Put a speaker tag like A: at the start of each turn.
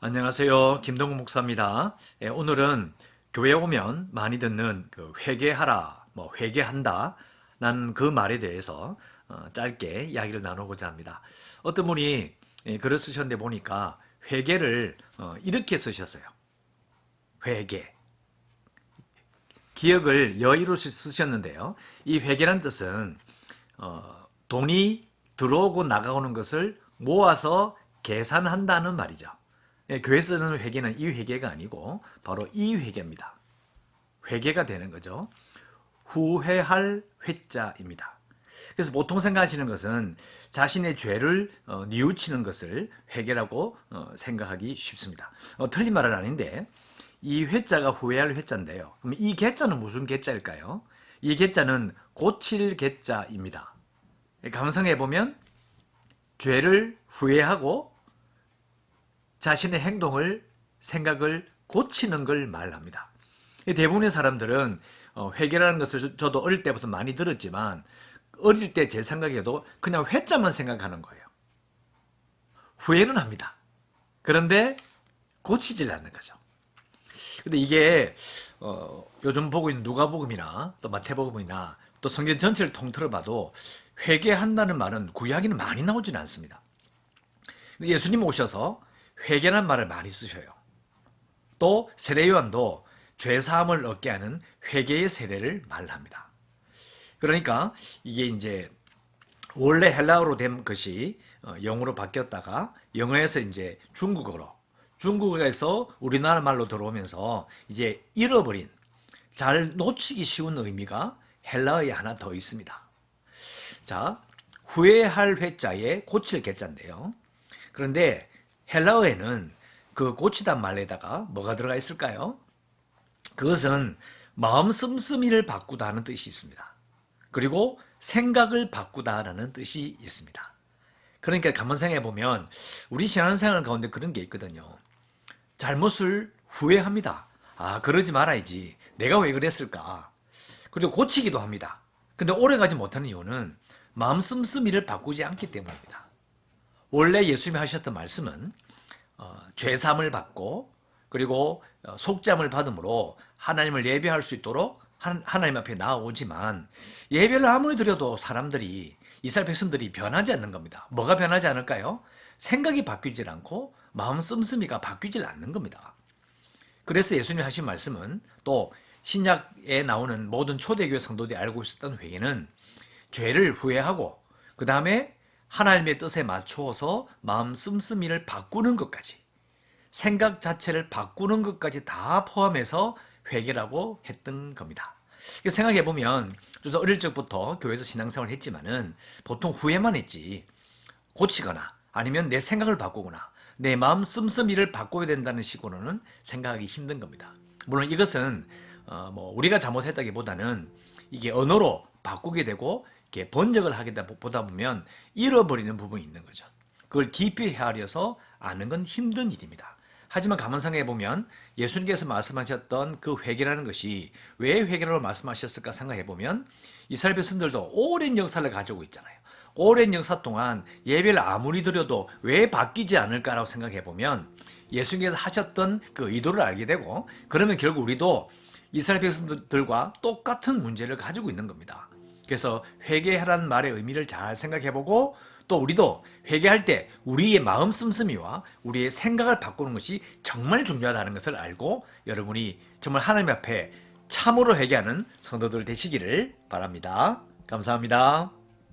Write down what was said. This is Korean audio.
A: 안녕하세요. 김동국 목사입니다. 예, 오늘은 교회 오면 많이 듣는 그 회개하라, 뭐 회개한다, 난 그 말에 대해서 어, 짧게 이야기를 나누고자 합니다. 어떤 분이 예, 글을 쓰셨는데 보니까 회개를 어, 이렇게 쓰셨어요. 회개. 기억을 여의로 쓰- 쓰셨는데요. 이 회개란 뜻은 어, 돈이 들어오고 나가오는 것을 모아서 계산한다는 말이죠. 예, 교회에서 쓰는 회계는 이 회계가 아니고 바로 이 회계입니다. 회계가 되는 거죠. 후회할 회자입니다. 그래서 보통 생각하시는 것은 자신의 죄를 어, 뉘우치는 것을 회계라고 어, 생각하기 쉽습니다. 어, 틀린 말은 아닌데 이 회자가 후회할 회자인데요. 그럼 이 개자는 무슨 개자일까요? 이 개자는 고칠 개자입니다. 감성해 보면 죄를 후회하고 자신의 행동을 생각을 고치는 걸 말합니다. 대부분의 사람들은 어, 회개라는 것을 저- 저도 어릴 때부터 많이 들었지만 어릴 때 제 생각에도 그냥 회자만 생각하는 거예요. 후회는 합니다. 그런데 고치질 않는 거죠. 근데 이게 어, 요즘 보고 있는 누가복음이나 또 마태복음이나 또 성경 전체를 통틀어 봐도 회개한다는 말은 구약에는 많이 나오지는 않습니다. 예수님 오셔서 회개란 말을 많이 쓰셔요. 또 세례요한도 죄 사함을 얻게 하는 회개의 세례를 말합니다. 그러니까 이게 이제 원래 헬라어로 된 것이 어, 영어로 바뀌었다가 영어에서 이제 중국어로 중국에서 우리나라 말로 들어오면서 이제 잃어버린 잘 놓치기 쉬운 의미가 헬라어에 하나 더 있습니다. 자, 후회할 회자에 고칠 개자인데요. 그런데 헬라어에는 그 고치단 말에다가 뭐가 들어가 있을까요? 그것은 마음 씀씀이를 바꾸다 하는 뜻이 있습니다. 그리고 생각을 바꾸다라는 뜻이 있습니다. 그러니까 가만 생각해 보면 우리 신앙생활 가운데 그런 게 있거든요. 잘못을 후회합니다. 아, 그러지 말아야지. 내가 왜 그랬을까? 그리고 고치기도 합니다. 근데 오래 가지 못하는 이유는 마음 씀씀이를 바꾸지 않기 때문입니다. 원래 예수님이 하셨던 말씀은 어, 죄삼을 받고 그리고 어, 속죄함을 받음으로 하나님을 예배할 수 있도록 한- 하나님 앞에 나아오지만 예배를 아무리 드려도 사람들이 이스라엘 백성들이 변하지 않는 겁니다. 뭐가 변하지 않을까요? 생각이 바뀌질 않고 마음 씀씀이가 바뀌질 않는 겁니다. 그래서 예수님이 하신 말씀은 또 신약에 나오는 모든 초대교회 성도들이 알고 있었던 회개는 죄를 후회하고 그 다음에 하나님의 뜻에 맞추어서 마음 씀씀이를 바꾸는 것까지 생각 자체를 바꾸는 것까지 다 포함해서 회개라고 했던 겁니다. 생각해 보면 저도 어릴 적부터 교회에서 신앙생활을 했지만은 보통 후회만 했지 고치거나 아니면 내 생각을 바꾸거나 내 마음 씀씀이를 바꿔야 된다는 식으로는 생각하기 힘든 겁니다. 물론 이것은 어, 뭐 우리가 잘못했다기보다는 이게 언어로 바꾸게 되고 이렇게 번역을 하게 되다 보다 보면 잃어버리는 부분이 있는 거죠. 그걸 깊이 헤아려서 아는 건 힘든 일입니다. 하지만 가만 생각해 보면 예수님께서 말씀하셨던 그 회개라는 것이 왜 회개라고 말씀하셨을까 생각해 보면 이스라엘 백성들도 오랜 역사를 가지고 있잖아요. 오랜 역사 동안 예배를 아무리 드려도 왜 바뀌지 않을까라고 생각해 보면 예수님께서 하셨던 그 의도를 알게 되고 그러면 결국 우리도 이스라엘 백성들과 똑같은 문제를 가지고 있는 겁니다. 그래서 회개하라는 말의 의미를 잘 생각해 보고 또 우리도 회개할 때 우리의 마음 씀씀이와 우리의 생각을 바꾸는 것이 정말 중요하다는 것을 알고 여러분이 정말 하나님 앞에 참으로 회개하는 성도들 되시기를 바랍니다. 감사합니다.